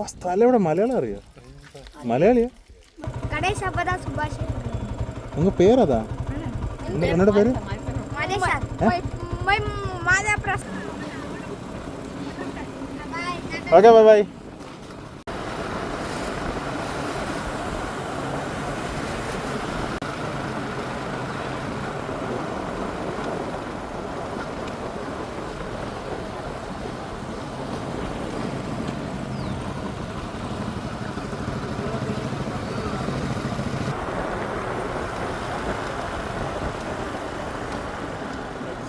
ആ സ്ഥലം ഇവിടെ മലയാളം അറിയോ? മലയാളിയാ? ഉങ്ങ പേരതാ? എന്നോട് പേര് okay bye bye.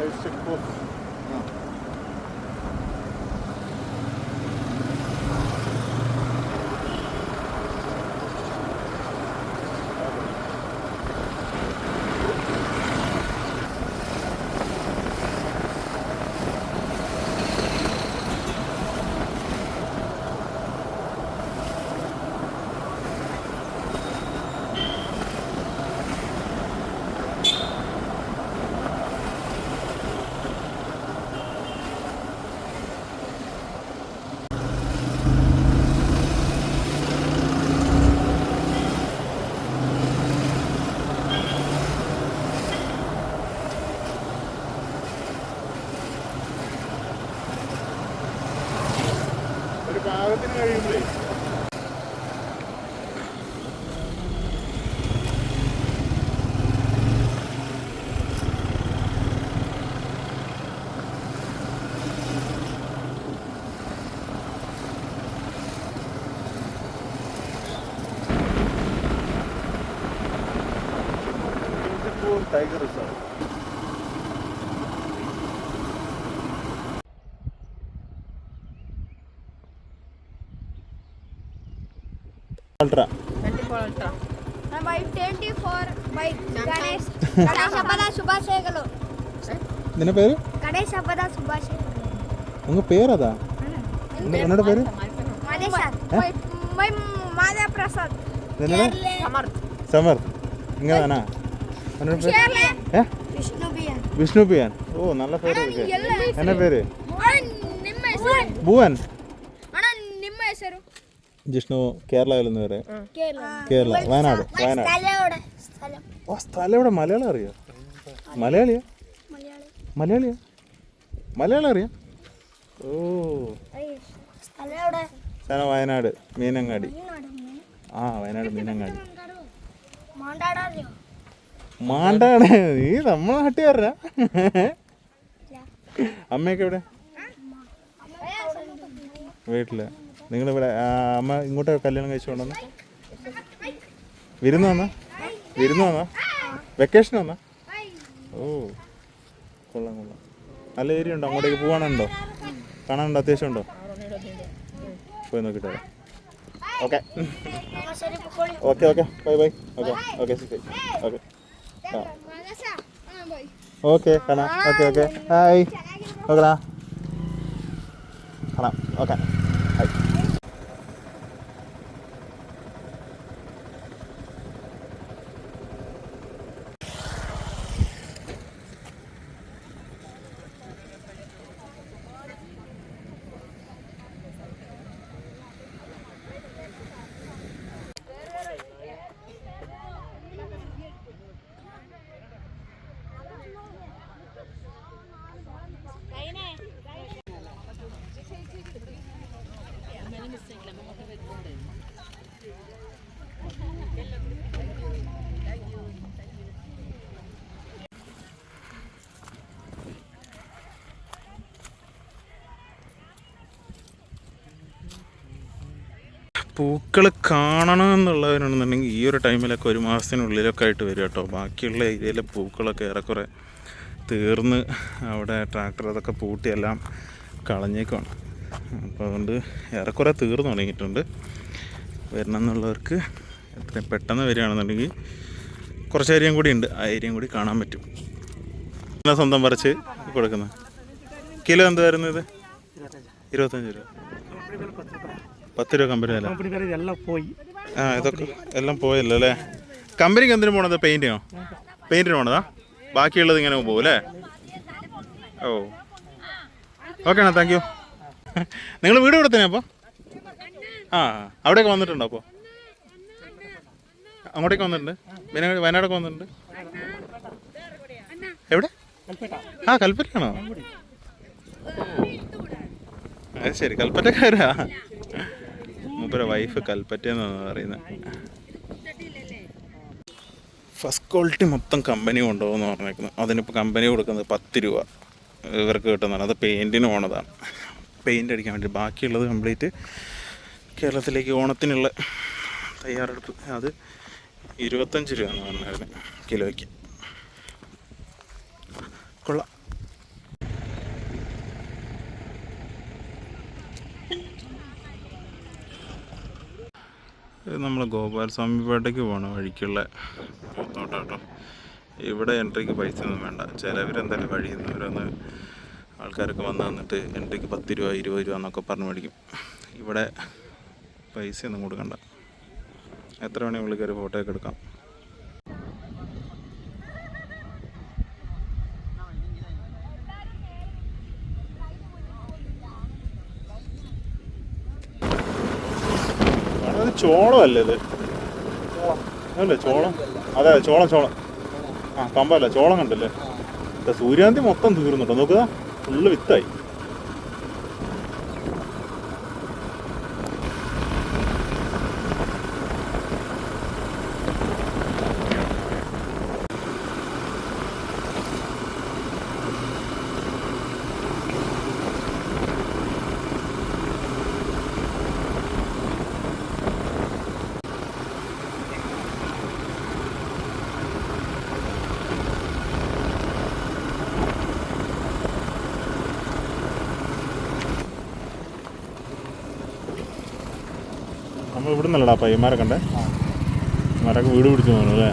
Isso aí secou. Não. Tiger sir ultra నిన్న పేరు గణేష్ అబ్బదా సుభాష్ உங்க பேர் அதா என்னோட பேரு மாதா பிரசாத் சமர்த் இங்க தானா വിഷ്ണു പിയാൻ ഓ നല്ല പേര് എന്നാ പേര്? ഭുവൻ. ജിഷ്ണു കേരളയിൽ നിന്ന് വരെ കേരള. വയനാട് വയനാട്. ഓ സ്ഥലം. ഇവിടെ മലയാളം അറിയോ? മലയാളിയാ? മലയാളിയാ? മലയാളം അറിയാം? ഓ. സ്ഥലം വയനാട് മീനങ്ങാടി. ആ വയനാട് മീനങ്ങാടി. മാണ്ടാണ്. നീ നമ്മളെ വരാ അമ്മയൊക്കെ എവിടെ? വീട്ടിൽ. നിങ്ങൾ ഇവിടെ അമ്മ ഇങ്ങോട്ട് കല്യാണം കഴിച്ചു കൊണ്ടുവന്ന? വിരുന്ന് വന്നാ? വിരുന്ന് വന്നാ? വെക്കേഷൻ വന്നാ? ഓ കൊള്ളാം കൊള്ളാം. നല്ല ഏരിയ ഉണ്ടോ? അങ്ങോട്ടേക്ക് പോകാനുണ്ടോ കാണാനുണ്ടോ? അത്യാവശ്യം ഉണ്ടോ? പോയി നോക്കിട്ട് വരാം. Okay. Okay okay. Bye bye. Okay okay okay. Okay കാണാം. Okay okay. ഹായ്. ഓക്കെടാ കാണാം. ഓക്കെ ഹായ് പൂക്കൾ കാണണം എന്നുള്ളവരാണെന്നുണ്ടെങ്കിൽ ഈ ഒരു ടൈമിലൊക്കെ ഒരു മാസത്തിനുള്ളിലൊക്കെ ആയിട്ട് വരും കേട്ടോ. ബാക്കിയുള്ള ഏരിയയിലെ പൂക്കളൊക്കെ ഏറെക്കുറെ തീർന്ന് അവിടെ ട്രാക്ടർ അതൊക്കെ പൂട്ടിയെല്ലാം കളഞ്ഞേക്കുവാണ്. അപ്പോൾ അതുകൊണ്ട് ഏറെക്കുറെ തീർന്നു തുടങ്ങിയിട്ടുണ്ട്. വരണം എന്നുള്ളവർക്ക് എത്രയും പെട്ടെന്ന് വരികയാണെന്നുണ്ടെങ്കിൽ കുറച്ച് ഏരിയയും കൂടി ഉണ്ട്. ആ ഏരിയയും കൂടി കാണാൻ പറ്റും. എന്നാ സ്വന്തം പറിച്ച് കൊടുക്കുന്നത്? കിലോ എന്ത് വരുന്നത് ഇരുപത്തഞ്ച് രൂപ. പത്ത് രൂപ കമ്പനി വില. പോയി ആ ഇതൊക്കെ എല്ലാം പോയല്ലോ അല്ലേ? കമ്പനിക്ക് എന്തിനു പോണത്? പെയിന്റിനോ? പെയിന്റിന് പോണതാ? ബാക്കിയുള്ളത് ഇങ്ങനെ പോകും അല്ലേ? ഓ. ഓക്കെ അണ്ണാ താങ്ക് യു നിങ്ങൾ വീട് ഇവിടെ തന്നെ അപ്പോൾ ആ അവിടെയൊക്കെ വന്നിട്ടുണ്ടോ അപ്പോൾ അങ്ങോട്ടേക്ക് വന്നിട്ടുണ്ട്. പിന്നെ വയനാടൊക്കെ വന്നിട്ടുണ്ട്. എവിടെ? ആ കൽപ്പറ്റയാണോ? അത് ശരി കൽപ്പറ്റക്കാരാ. മൂപ്പര വൈഫ് കൽപ്പറ്റ എന്നാണ് പറയുന്നത് ഫസ്റ്റ് ക്വാളിറ്റി മൊത്തം കമ്പനി കൊണ്ടുപോകുമെന്ന് പറഞ്ഞേക്കുന്നത് അതിനിപ്പോൾ കമ്പനി കൊടുക്കുന്നത് പത്ത് രൂപ. ഇവർക്ക് കിട്ടുന്നതാണ്. അത് പെയിന്റിന് പോണതാണ്. പെയിന്റ് അടിക്കാൻ വേണ്ടി ബാക്കിയുള്ളത് കംപ്ലീറ്റ് കേരളത്തിലേക്ക് ഓണത്തിനുള്ള തയ്യാറെടുപ്പ്. അത് ഇരുപത്തഞ്ച് രൂപയാണ് പറഞ്ഞായിരുന്നു കിലോയ്ക്ക്. കൊള്ളാം. നമ്മൾ ഗോപാലസ്വാമി പേട്ടയ്ക്ക് പോണ വഴിക്കുള്ള നോട്ടാട്ടോ ഇവിടെ എൻട്രിക്ക് പൈസ ഒന്നും വേണ്ട. ചിലവരെന്തായാലും വഴിയിൽ നിന്ന് ഓരോന്ന് ആൾക്കാരൊക്കെ വന്ന് നിന്നിട്ട് എൻട്രിക്ക് പത്ത് രൂപ ഇരുപത് രൂപ എന്നൊക്കെ പറഞ്ഞ് മേടിക്കും. ഇവിടെ പൈസ ഒന്നും കൊടുക്കണ്ട. എത്ര വേണമെങ്കിൽ ഉള്ളിൽ കയറി ഫോട്ടോ ഒക്കെ എടുക്കാം. ചോളമല്ലേ ഇത്? അല്ലേ ചോളം? അതെ ചോളം ചോളം. ആ കമ്പല്ല ചോളം കണ്ടല്ലേ? സൂര്യാന്തി മൊത്തം തീർന്നുട്ടോ നോക്കുക ഫുള്ള് വിത്തായി. നമ്മൾ ഇവിടെ നിന്നല്ലടാ പയ്യന്മാരെ കണ്ടേ. മരൊക്കെ വീട് പിടിച്ചു തോന്നുന്നു അല്ലേ?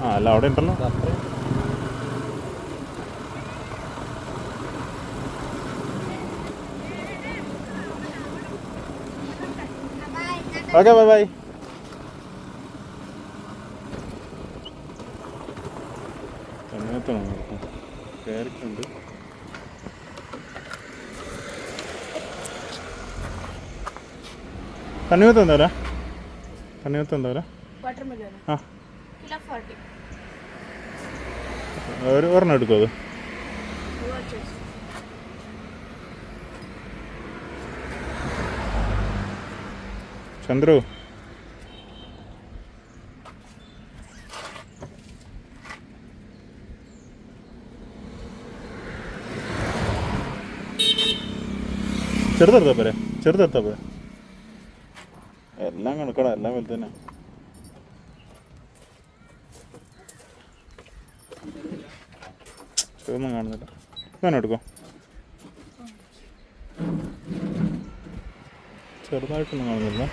ആ അല്ല അവിടെ ഉണ്ടല്ലോ ഓക്കെ ബൈ ബൈ. സമയത്താണ് കയറിക്കുണ്ട് തണ്ണിമത്തം എന്താ വില തണ്ണിമത്തം എന്താ വില ആ ഒരു ഒരെണ്ണം എടുക്കും അത്. ചന്ദ്രു. ചെറുതെടുത്താ പോരെ? ചെറുതെടുത്താ പോരെ? എല്ലാം കണക്കടാ എല്ലാം വലുത് തന്നെ. ഒന്നും കാണുന്നില്ല. ഇതാണ് എടുക്കോ. ചെറുതായിട്ടൊന്നും കാണുന്നില്ല.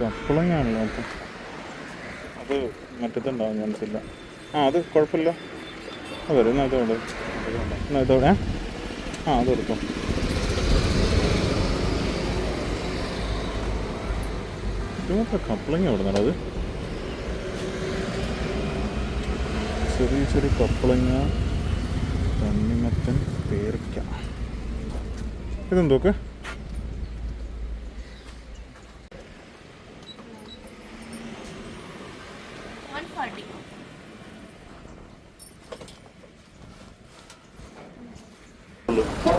കപ്പളങ്ങാണല്ലോ അപ്പം. അത് മറ്റത്തുണ്ടാവും മനസ്സില്ല ആ അത് കുഴപ്പമില്ല. അത് വരും എന്നാൽ ഇതോടെ എന്നാൽ ഇതോടെ ആ അത് എടുക്കും ഇതുമാത്ര കപ്പളങ്ങ എവിടെ നിന്നത് ചെറിയ ചെറിയ കപ്പളങ്ങ തണ്ണിമത്തൻ പേരയ്ക്ക ഇതെന്തോക്കെ?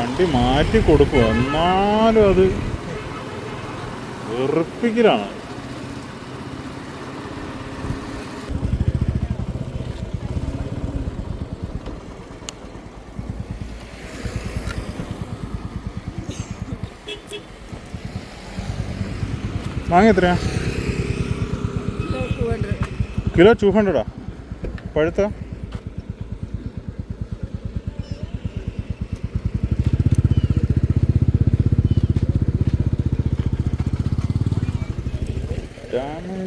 വണ്ടി മാറ്റി കൊടുക്കും എന്നാലും അത് വെറുപ്പിക്കലാണ്. മാങ്ങ എത്രയാ? കിലോ ടു ഹൺഡ്രഡാ പഴുത്ത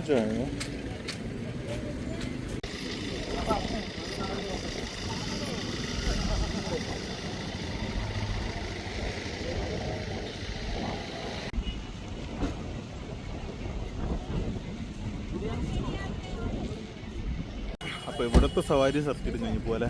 ഡാമേജ് 알고. അപ്പോൾ ഇവിടുത്തെ സവാരി സർക്കിട്ട് കഴിഞ്ഞ പോലെ